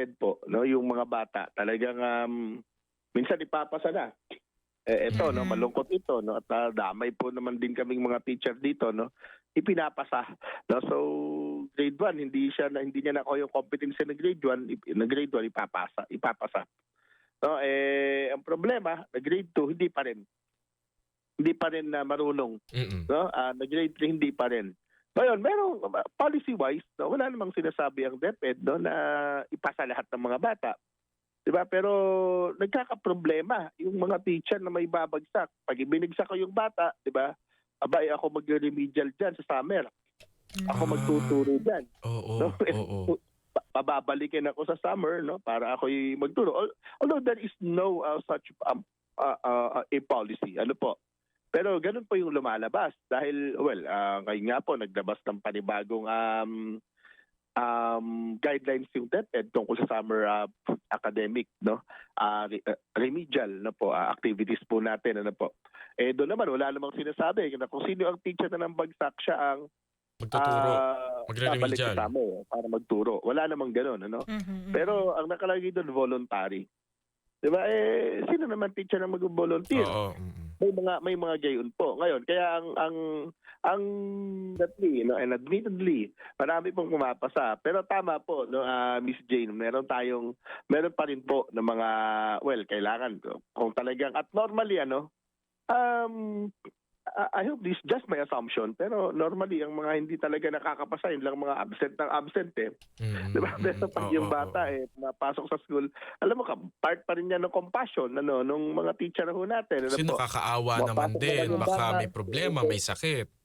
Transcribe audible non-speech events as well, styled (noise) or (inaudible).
DepEd po, no, yung mga bata, talagang um, minsan ipapasa na. Eh, ito, no, Mhm. malungkot ito, no, at ah, damay po naman din kaming mga teacher dito, no, ipinapasa. No, so, grade 1, hindi siya, na, hindi niya nakuha yung competency ng grade 1, ip- na grade 1, ipapasa, ipapasa. No, eh, ang problema, na grade 2, hindi pa rin. Hindi pa rin na marunong Mm-mm. no? Ah, na grade 3 hindi pa rin. Ngayon, merong uh, policy-wise, no, wala namang sinasabi ang DepEd no, na ipasa lahat ng mga bata. 'Di ba? Pero nagkakaproblema yung mga teacher na may babagsak. Pag ibinigsak ko yung bata, 'di ba? Abay ako mag-remedial diyan sa summer. Ako Ah. magtuturo diyan. Oo, No? (laughs) oo. Pa- Pababalikin ako sa summer no para ako magturo. Al- Although there is no uh, such um, uh, uh, a policy. Ano po? Pero ganun po yung lumalabas dahil well, uh, ngayon nga po naglabas ng panibagong um um guidelines yung DepEd tungkol sa summer uh, academic no uh, re- uh, remedial na po uh, activities po natin ano po eh doon naman wala namang sinasabi na kung sino ang teacher na nang bagsak siya ang Magtuturo. ah, Magre-remedial. sa summer para magturo wala namang ganun ano Mhm, mhm. pero ang nakalagay doon voluntary. 'Di ba? Eh sino naman teacher na mag-volunteer? Oo. May mga may mga gayon po. Ngayon, kaya ang ang ang admittedly, no, and admittedly, marami pong pumapasa. Pero tama po, no, ah, Miss Jane, meron tayong meron pa rin po ng mga well, kailangan ko. Kung talagang at normally ano, um I hope this is just my assumption, pero normally ang mga hindi talaga nakakapasa, yun lang mga absent ng absent eh. Mm-mm. Diba? (laughs) Pero pag Oo, yung bata oo. eh, napasok sa school, alam mo ka, part pa rin yan ng compassion, ano, nung mga teacher ho natin. Ano Kasi po? nakakaawa Mapasok naman na din. Baka bata. may problema, may sakit.